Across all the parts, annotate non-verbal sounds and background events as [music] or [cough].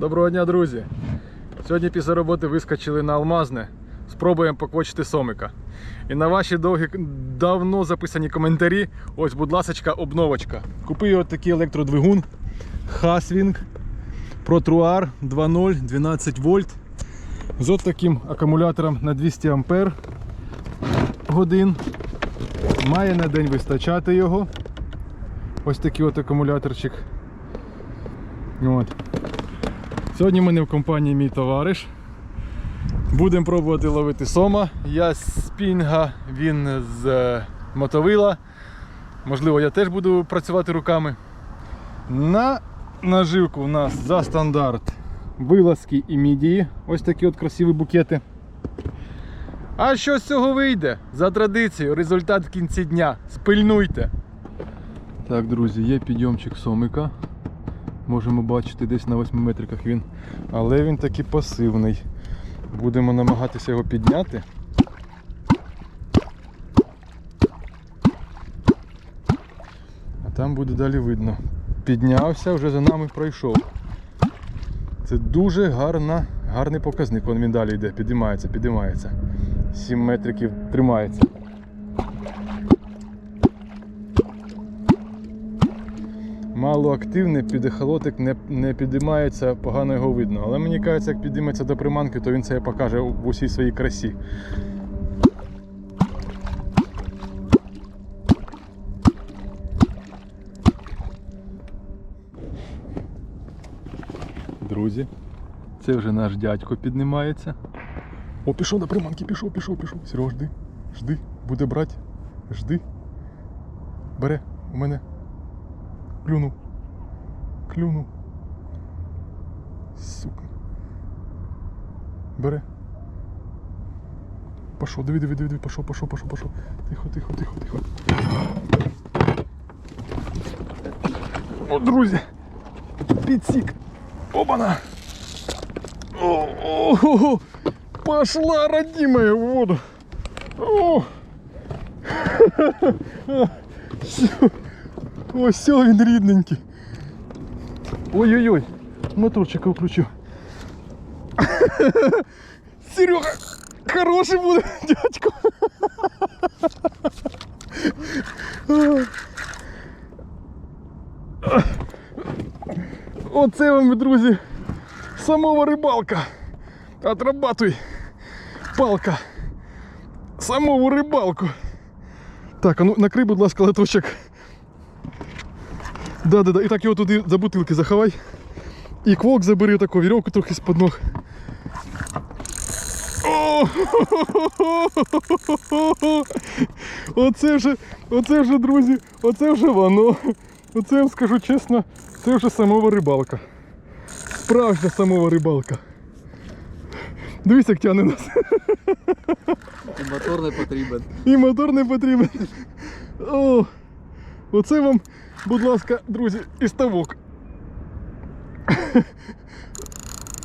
Доброго дня, друзі! Сьогодні після роботи вискочили на Алмазне. Спробуємо поквочити сомика. І на ваші довгі, давно записані коментарі, ось, будь ласочка, обновочка. Купив такий електродвигун Haswing ProTruar 2.0 12 вольт з от таким акумулятором на 200 ампер годин. Має на день вистачати його. Ось такий от акумуляторчик. От. Сьогодні мене в компанії мій товариш. Будемо пробувати ловити сома. Я з спінга, він з е, мотовила. Можливо, я теж буду працювати руками. На наживку у нас за стандарт вилазки і мідії. Ось такі от красиві букети. А що з цього вийде? За традицією, результат в кінці дня. Спильнуйте. Так, друзі, є підйомчик сомика. Можемо бачити десь на 8 метриках він. Але він таки пасивний. Будемо намагатися його підняти. А там буде далі видно. Піднявся, вже за нами пройшов. Це дуже гарна, гарний показник. Вон він далі йде, підіймається, підіймається. 7 метриків тримається. Малоактивний підехолотик не, не підіймається, погано його видно. Але мені кажеться, як підійметься до приманки, то він це покаже в усій своїй красі. Друзі, це вже наш дядько піднімається. О, пішов до приманки, пішов, пішов, пішов. Серега, жди, жди, буде брати. Жди. Бере у мене. Клюнув. Клюнув. Сука. Бере. Пошов, диви, диви, диви, диви, пошов, пошов, пошов, пошов. Тихо, тихо, тихо, тихо. О, друзі. Підсік. Обана. О, о, о, о. Пошла, родимая, в воду. О. [laughs] Всё. Ось все, він рідненький. Ой-ой-ой, моторчика включу. [laughs] Серега, хороший буде, [laughs] дядько. Оце вам, друзі, самого рибалка. Отрабатуй, палка. Самого рибалку. Так, а ну накрий, будь ласка, леточок. Да, да, да. І так його туди за бутилки заховай. І квок забери таку вірьовку трохи з-под ног. О! Оце вже, оце вже, друзі, оце вже воно. Оце я вам скажу чесно, це вже самова рибалка. Справжня самова рибалка. Дивись, як тягне нас. І мотор не потрібен. І мотор не потрібен. О, оце вам, будь ласка, друзі, і ставок.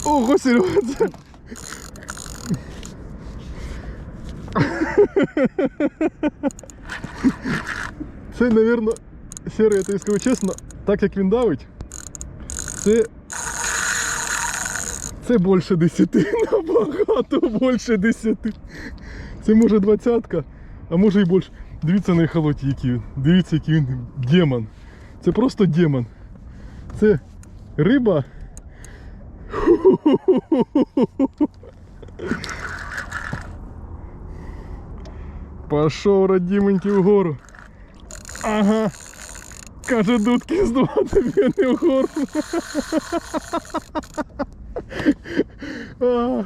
Ого, Серега, це. Це, напевно, Сера, я тобі скажу чесно, так як він давить, це. Це більше десяти, [laughs] набагато більше десяти. Це може двадцятка, а може і більше. Дивіться на ехолоті, який він. Дивіться, який він демон. Це просто демон. Це риба. Пошов родименький вгору. Ага. Каже, дудки здувати не вгору. А,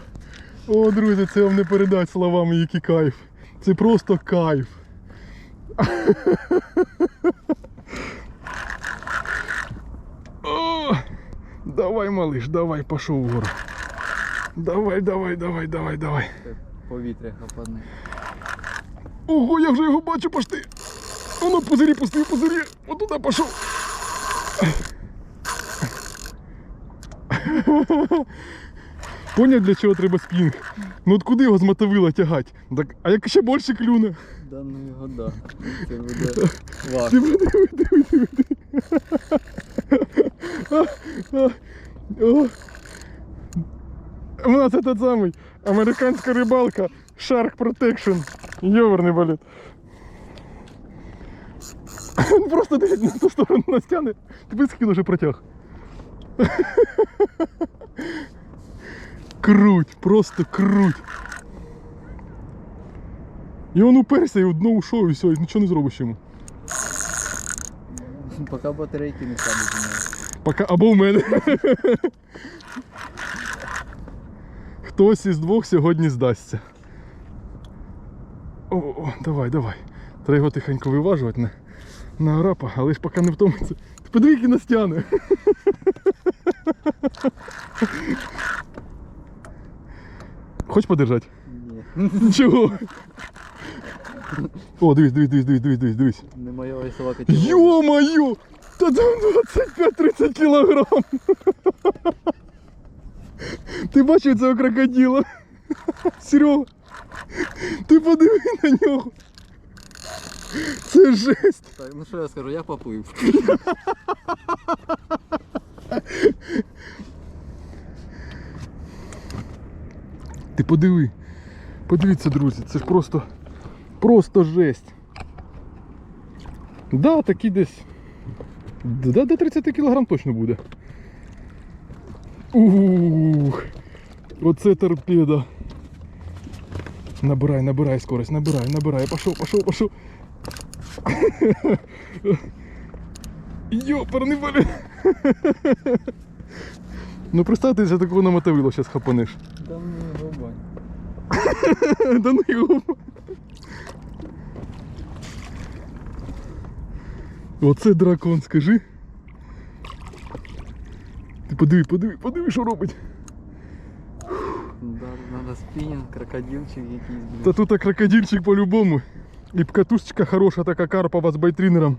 О, друзі, це вам не передать словами, який кайф. Це просто кайф. О, давай, малыш, давай, пошел вгору. Давай, давай, давай, давай, давай. Повітря хапане. Ого, я вже його бачу пошти. Воно пузирі, пусти, пузирі. Отуда пішов. Поняв, для чого треба спінг? Ну от куди його з мотовила тягати? Так, а як ще більше клюне? Да ну його да. Це [laughs] буде важко. Диви, диви, диви, диви, диви. А, а, О, це тот самий американська рибалка Shark Protection. Йоверний боліт. Він просто дивить на ту сторону нас тяне. Ти скинув вже протяг. Круть, просто круть. І він уперся і одно ушов, і все, і нічого не зробиш йому. Поки батарейки не стануть у. Пока або в мене. Хтось із двох сьогодні здасться. О, о, давай, давай. Треба його тихенько виважувати на, на арапа, але ж поки не втомиться. Ти подиви, який нас тяне. Хоч подержати? Ні. Чого? О, дивись, дивись, дивись, дивись, дивись, дивись. Не моя весела категорія. Ё-моё! Та там 25-30 кілограм! Ти бачив цього крокодила? Серега! Ти подиви на нього! Це жесть! Так, ну що я скажу, я поплив. Ти подиви! Подивіться, друзі, це ж просто. Просто жесть. Да, такий десь. Да, до 30 кг точно буде. Ух! Оце торпеда. Набирай, набирай скорость, набирай, набирай. Пошел, пошел, пошел. Ёпарный блин. Ну представь, если такого на мотовило сейчас хапанешь. Да ну його бань. [laughs] Да ну його. Оце дракон, скажи. Ти подиви, подиви, подиви, що робить. Да, надо спінінг, крокодилчик якийсь. Та тут крокодильчик по-любому. І катушечка хороша така карпова з байтринером.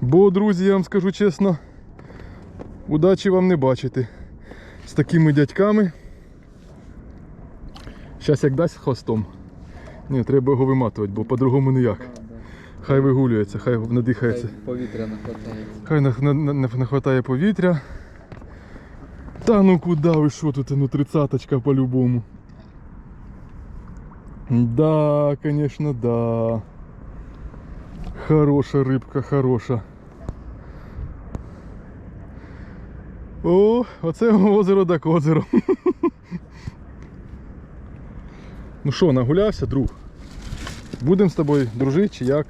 Бо, друзі, я вам скажу чесно, удачі вам не бачити. З такими дядьками. Щас як дасть хвостом. Ні, треба його виматувати, бо по-другому ніяк. Хай вигулюється, хай Хай надихається. повітря не хватає. Хай не, не, не, не хватає повітря. Та ну куди ви що тут, ну тридцаточка по-любому. Да, конечно, да. Хороша рибка, хороша. О, оце озеро так озеро. Ну що, нагулявся, друг? Будемо з тобою дружити чи як?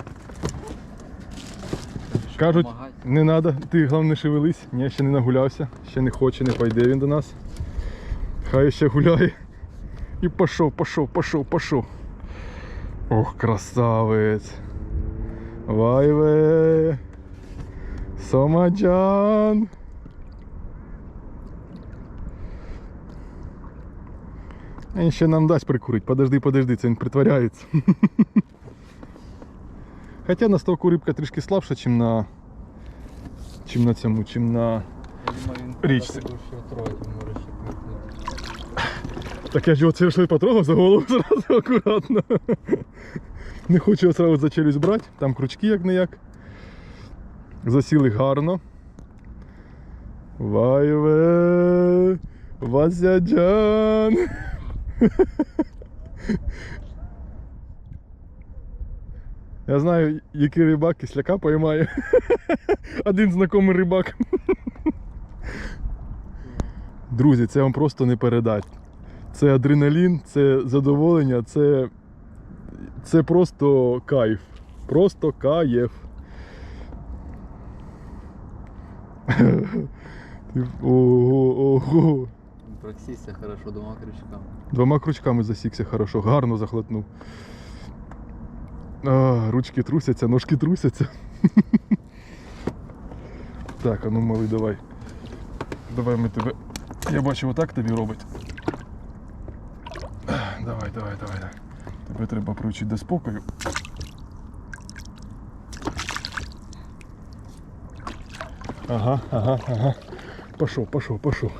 Кажуть, не треба, ти головне шевелись. Ні, ще не нагулявся, ще не хоче, не пойде він до нас. Хай ще гуляє. І пішов, пішов, пішов, пішов. Ох, красавець. Вайве. Сомаджан. Він ще нам дасть прикурить. Подожди, подожди, це він притворяється. [laughs] Хоча на ставку рибка трішки слабша, чим на. Чим на цьому, чим на. Річці. Так я ж його це ж потрогав за голову [laughs] зразу акуратно. Не хочу його зразу за челюсть брати, там крючки як не як. Засіли гарно. Вайве, Васяджан. Я знаю, який рибак кисляка поймає. [laughs] Один знайомий рибак. Друзі, це вам просто не передать. Це адреналін, це задоволення, це, це просто кайф. Просто кайф. Ого, ого. Проксійся хорошо двома крючками. Двома крючками засікся хорошо, гарно захлопнув. А, ручки трусяться, ножки трусяться. [laughs] Так, а ну малий, давай. Давай ми тебе. Я бачу, отак тобі робить. Давай, [clears throat] давай, давай. давай. Тебе треба привчити до спокою. Ага, ага, ага. Пошов, пошов, пошов.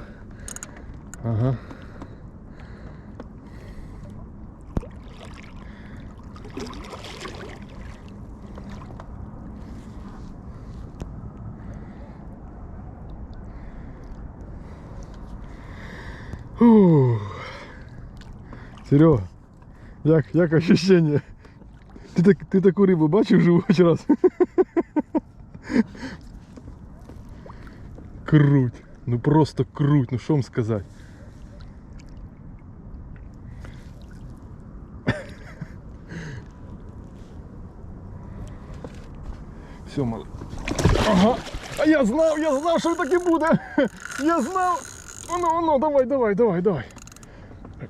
Ага. Ух, Серега, як, як ощущення? Ти, так, ти таку рибу бачив живу хоч раз? Круть. Ну просто круть, ну що вам сказати. Все, мало. Ага. А я знав, я знав, що таке буде. Я знав. Оно, оно, давай, давай, давай, давай.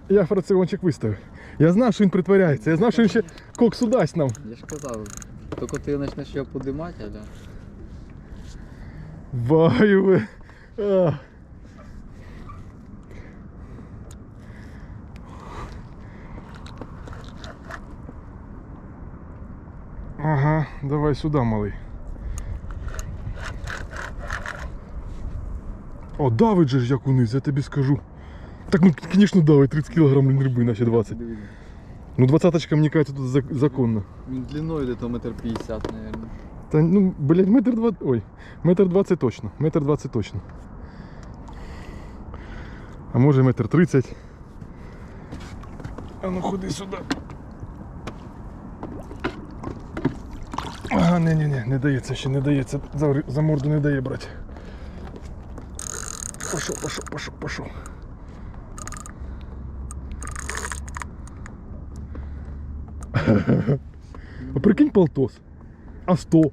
Я фракціончик виставив. Я знав, що він притворяється. Я знав, що він ще коксу дасть нам. Я ж казав, тільки ти почнеш його подимати, аля. Баю ви. А. Ага, давай сюди, малий. О, давить же ж як униз, я тобі скажу. Так, ну, звісно, давить 30 кг риби, наче 20. Дивись. Ну, двадцаточка, мені кажется, тут зак- законно. Він длиною десь метр п'ятдесят, мабуть. Та ну, блядь, метр два. Ой, метр двадцять точно. Метр двадцять точно. А може метр тридцять. А ну ходи сюди. Ага, не, не, не, не дається ще, не дається. За, за морду не дає брати. Пошов, пошов, пошов, пошов. А прикинь полтос. А 100.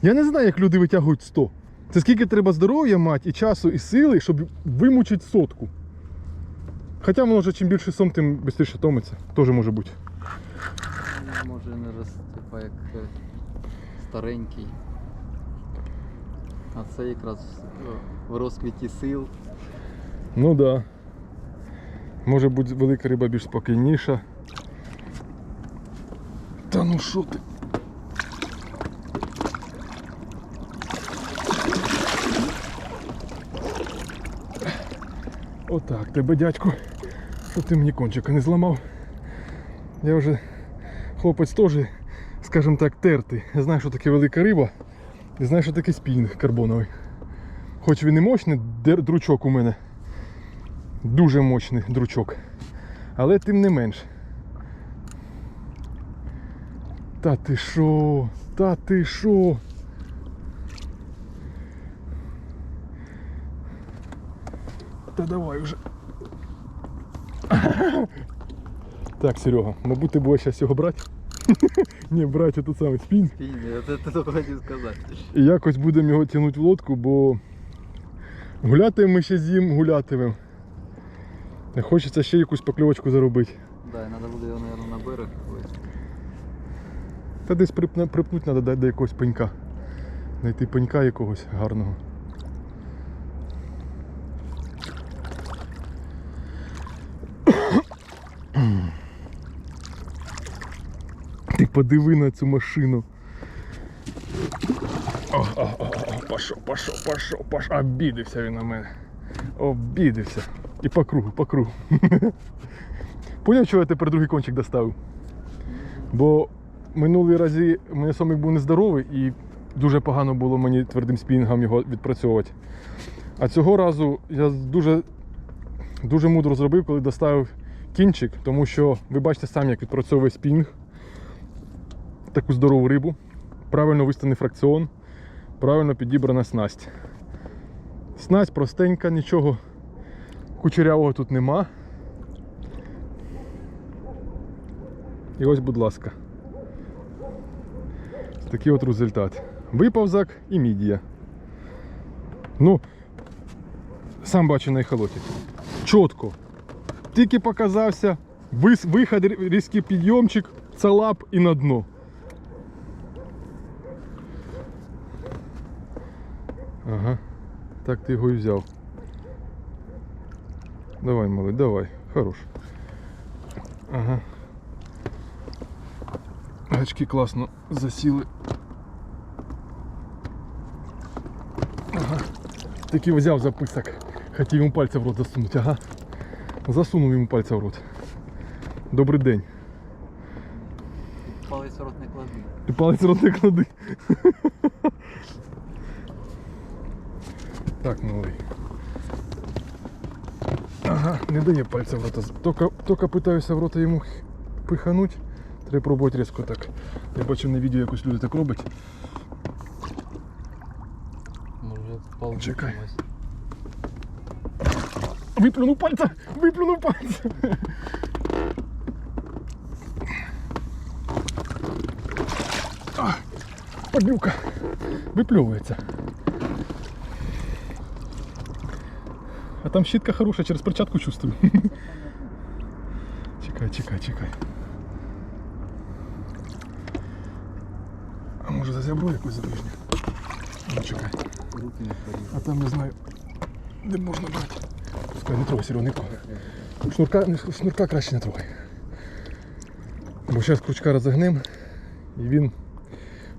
Я не знаю, як люди витягують 100. Це скільки треба здоров'я мати і часу, і сили, щоб вимучити сотку. Хоча воно вже чим більше сом, тим швидше томиться. Теж може бути. Може не роз, типа як старенький. А це якраз е, в розквіті сил. Ну так. Да. Може бути велика риба більш спокійніша. Та ну що ти? Отак тебе, дядько, що ти мені кончика не зламав. Я вже хлопець теж, скажімо так, тертий. Я знаю, що таке велика риба. І знаю, що таке спінінг карбоновий. Хоч він і мощний, дручок у мене. Дуже мощний дручок. Але тим не менш. Та ти що? Та ти що? Та давай уже. Так, Серега, мабуть, ти будеш зараз його брати? [laughs] Ні, брати тут саме спінг. Спінь, я це хотів сказати. І якось будемо його тягнути в лодку, бо гуляти ми ще з ним гулятимемо. Хочеться ще якусь покльовочку заробити. Да, і треба буде його, мабуть, на берег вивезти. Та десь припнуть треба до, до якогось пенька. Знайти пенька якогось гарного. Подиви на цю машину. О, о, о, о, пошов, пошов. Обідився він на мене. Обідився. І по кругу, по кругу. [laughs] Поняв, чого я тепер другий кончик доставив? Бо минулі рази у мене сомик був нездоровий і дуже погано було мені твердим спінінгом його відпрацьовувати. А цього разу я дуже, дуже мудро зробив, коли доставив кінчик, тому що ви бачите самі, як відпрацьовує спінг таку здорову рибу, правильно виставлений фракціон, правильно підібрана снасть. Снасть простенька, нічого кучерявого тут нема. І ось, будь ласка. Такий от результат. Виповзак і мідія. Ну, сам бачу на ехолоті. Чітко. Тільки показався, виход, різкий підйомчик, цалап і на дно. Ага. Так ти його і взяв. Давай, малий, давай. Хорош. Ага. Гачки класно засіли. Ага. Таки взяв записок. Хотів йому пальця в рот засунути, ага. Засунув йому пальця в рот. Добрий день. Палець в рот не клади. Палець в рот не клади. [laughs] Так, малий. Ага, не дає пальця в рота. Тільки, тільки питаюся в рота йому пихануть. Треба пробувати різко так. Я бачив на відео якось люди так роблять. Може палку Чекай. чимось. Виплюнув пальця! Виплюнув пальця! А, Падлюка! Випльовується. Там щітка хороша, через перчатку чувствую. [laughs] Чекай, чекай, чекай. А може за зябро якусь ближню? Ну чекай. А там не знаю, де можна брати. Пускай не трогай, Серега, не трогай. Шнурка, шнурка краще не трогай. Бо зараз крючка розогнем і він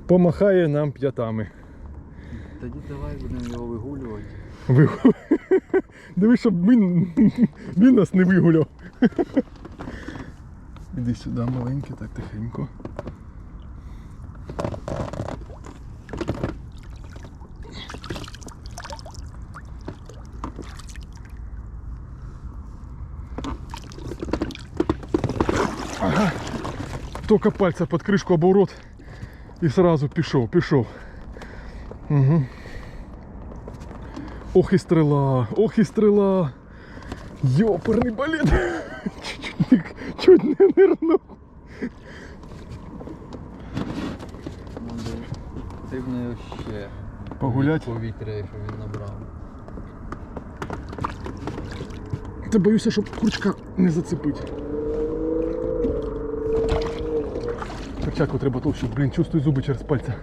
помахає нам п'ятами. Тоді давай будемо його вигулювати. Вигу... [laughs] [laughs] Диви, щоб він, [laughs] він нас не вигуляв. [laughs] Іди сюди, маленький, так тихенько. Ага. Только пальця під кришку або в рот і сразу пішов, пішов. Угу. Ох і стрела, ох і стрела. Йоперний балет. Чуть не, чуть не нирнув. Надо потрібно ще Погулять? повітря, щоб він набрав. Та боюся, щоб крючка не зацепить. Перчатку треба толщу, блін, чувствую зуби через пальця.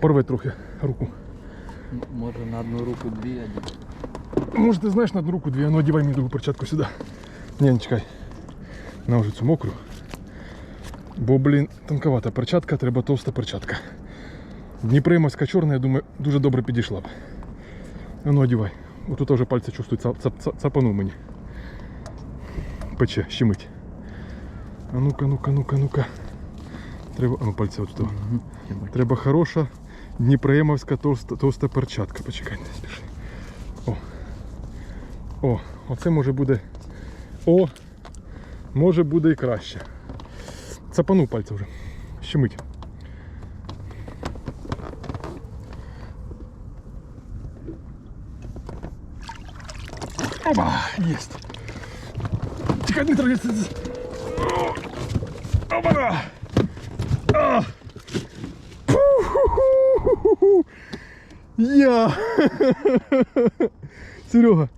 Порве трохи руку. М- Може на одну руку дві, а ні. Може ти знаєш на одну руку дві, а ну одівай мені другу перчатку сюди. Ні, не чекай. На вже цю мокру. Бо, блін, тонковата перчатка, треба товста перчатка. Дніпримовська чорна, я думаю, дуже добре підійшла б. А ну одівай. Отут вже пальці чувствують, цап, цап, цап, цапанув мені. Пече, щемить. А ну-ка, ну-ка, ну-ка, ну-ка. Треба. А ну пальці от туди. Треба хороша Дніпроємовська товста, товста перчатка. Почекай, не спіши. О. О, оце може буде. О! Може буде і краще. Цапану пальця вже. Щемить. Оба! Єсть! Чекай, не трогай! це- це- О! Оба! А! Фу-ху-ху-ху-ху! Я! Серега,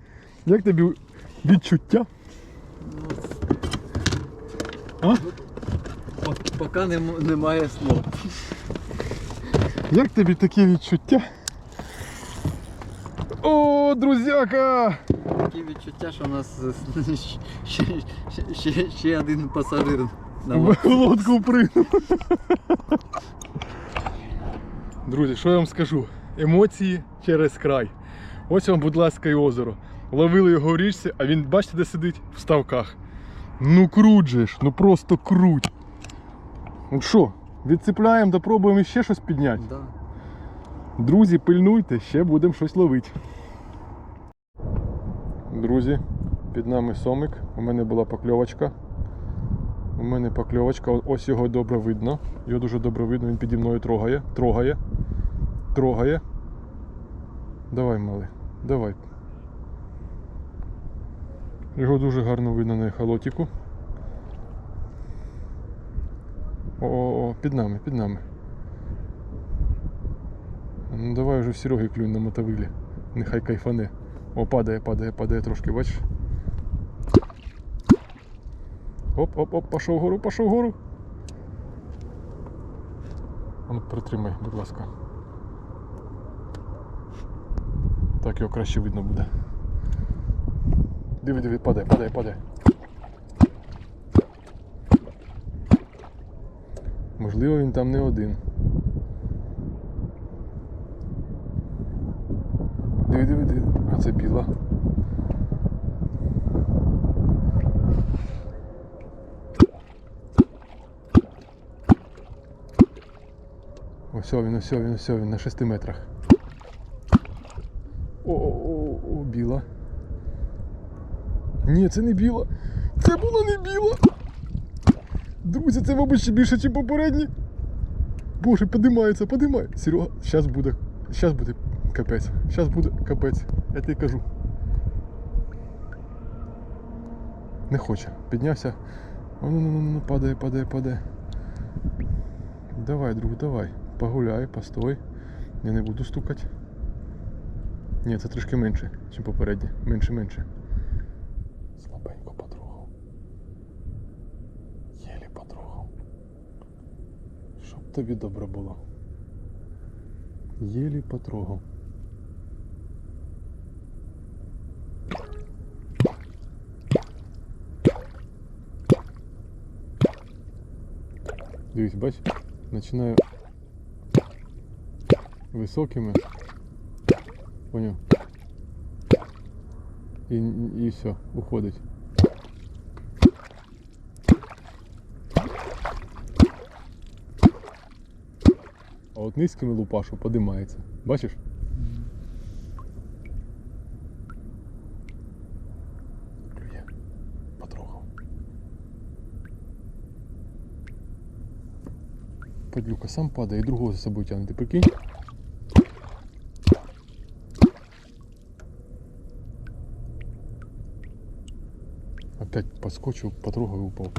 як тобі відчуття? А? Поки нем- немає слов. Як тобі таке відчуття? О, друзяка! Такі відчуття, що у нас ще, ще, ще, ще один пасажир на лодку пригнув. Друзі, що я вам скажу? Емоції через край. Ось вам, будь ласка, і озеро. Ловили його в річці, а він, бачите, де сидить? В ставках. Ну круть же ж, ну просто круть. Ну що, відцепляємо, допробуємо ще щось підняти. Да. Друзі, пильнуйте, ще будемо щось ловити. Друзі, під нами сомик. У мене була покльовочка. У мене покльовочка. Ось його добре видно. Його дуже добре видно, він піді мною трогає. Трогає. Трогає. Давай, малий, давай. Його дуже гарно видно на ехолотіку. О-о-о, під нами, під нами. Ну давай вже в Сереги клюнь на мотовилі. Нехай кайфане. О, падає, падає, падає трошки, бачиш? Оп, оп, оп, пішов вгору, пішов вгору. Ну притримай, будь ласка. Так його краще видно буде. Диви, диви, падає, падає, падає. Можливо, він там не один. Диви, диви, диви. А це біла. Ось він, ось він, ось він на 6 метрах. О, о, о, біла. Ні, це не біла. Це була не біла. Друзі, це, мабуть, ще більше, ніж попередні. Боже, подимається, подимає. Серега, зараз буде. Зараз буде капець. Зараз буде капець. Я тобі кажу. Не хоче. Піднявся. О, ну, ну, ну, ну, падає, падає, падає. Давай, друг, давай. Погуляй, постой. Я не буду стукати. Ні, це трішки менше, ніж попереднє. Менше, менше. Слабенько потрогав. Єлі потрогав. Щоб тобі добре було. Єлі потрогав. Дивись, бач, починаю високими. Поняв. І, і все, уходить. А от низькими лупашу подимається. Бачиш? Клює. Потрогав. Падлюка сам падає і другого за собою тягне. Ти прикинь? Подскочил, потрогал и упал.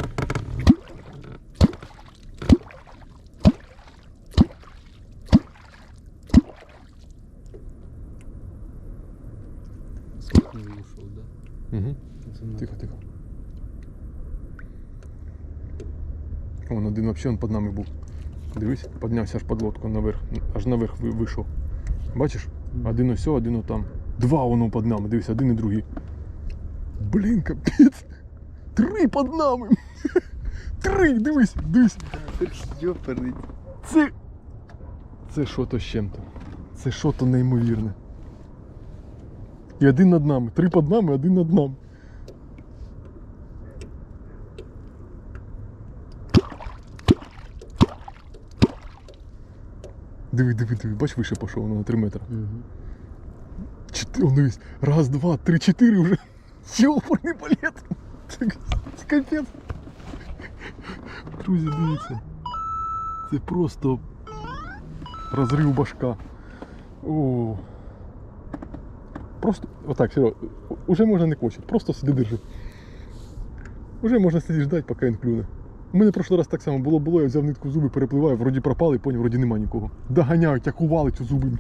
Да? Угу. Тихо, тихо. Вон один вообще он під нами був. Дивись, піднявся аж під лодку наверх. Аж наверх ви- вийшов. Бачиш? Один ось, один отам. Два воно під нами, дивись, один і другий. Блін, капець. Три під нами. Три, дивись, дивись. Це. Це що то з чим-то. Це що то неймовірне. І один над нами. Три під нами, один над нами. Диви, диви, диви, бач, вище пішов воно на 3 метри. Угу. Чотири, он дивись. Раз, два, три, чотири вже. Йопарний балет. Капець. Друзі, дивіться. Це просто розрив башка. О. Просто, отак, Серега, уже можна не кочет, просто сиди держи. Уже можна сидіти ждати, поки він клюне. У мене прошлий раз так само було, було, я взяв нитку зуби, перепливаю, вроді пропали, і поняв, вроді нема нікого. Доганяють, як увалить у зуби.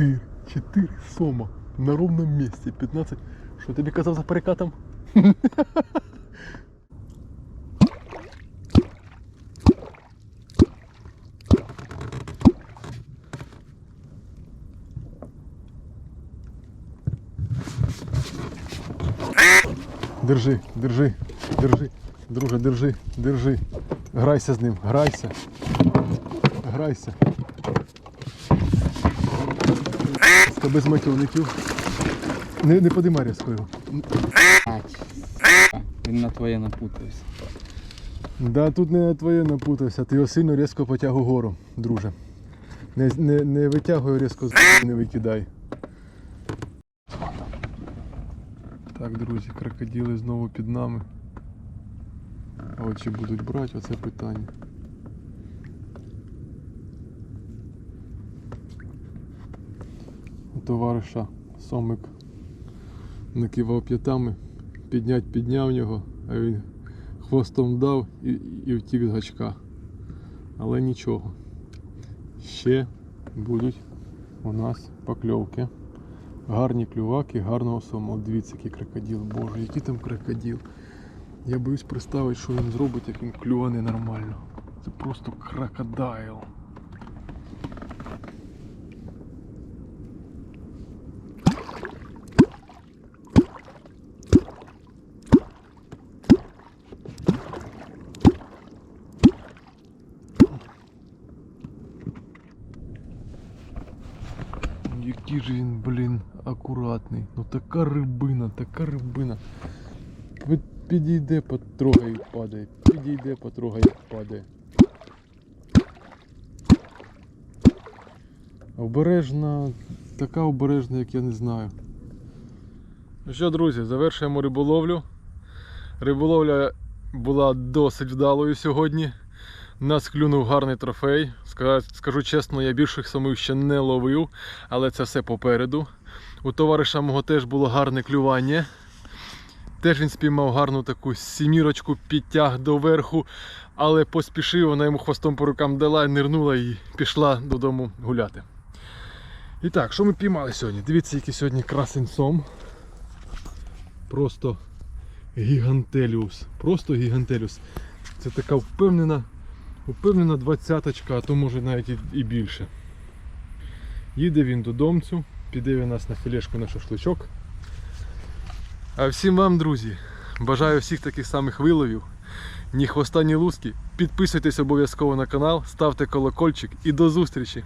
Чотири, чотири сома на ровному місці. 15. Що тобі казав за перекатом? Держи, держи, держи, друже, держи, держи. Грайся з ним, грайся. Грайся. Ска без мотивників. Не, не подимай різко його. Він на твоє напутався. Да, тут не твоє напутався, ти його сильно різко потяг угору, друже. Не, не, не витягуй різко з не викидай. Так, друзі, крокодили знову під нами. А от чи будуть брати оце питання. Товариша Сомик накивав п'ятами, піднять підняв його, а він хвостом дав і, і втік з гачка. Але нічого. Ще будуть у нас покльовки. Гарні клюваки, гарного сома. От Дивіться, який крокодил. Боже, який там крокодил. Я боюсь представити, що він зробить, як він клюване нормально. Це просто крокодайл. Який же він. Ну така рибина, така рибина. Підійде, потрогає, падає. Підійде, потрогає, падає. Обережна, така обережна, як я не знаю. Ну що, друзі, завершуємо риболовлю. Риболовля була досить вдалою сьогодні. Нас клюнув гарний трофей. Ска- Скажу чесно, я більших самих ще не ловив, але це все попереду. У товариша мого теж було гарне клювання. Теж він спіймав гарну таку сімірочку, підтяг доверху, але поспішив, вона йому хвостом по рукам дала, нирнула і пішла додому гуляти. І так, що ми піймали сьогодні? Дивіться, який сьогодні красень сом. Просто гігантеліус. Просто гігантеліус. Це така впевнена, впевнена двадцяточка, а то може навіть і більше. Їде він додомцю, піде він нас на філешку на шашличок. А всім вам, друзі, бажаю всіх таких самих виловів. Ні хвоста, ні луски. Підписуйтесь обов'язково на канал, ставте колокольчик і до зустрічі!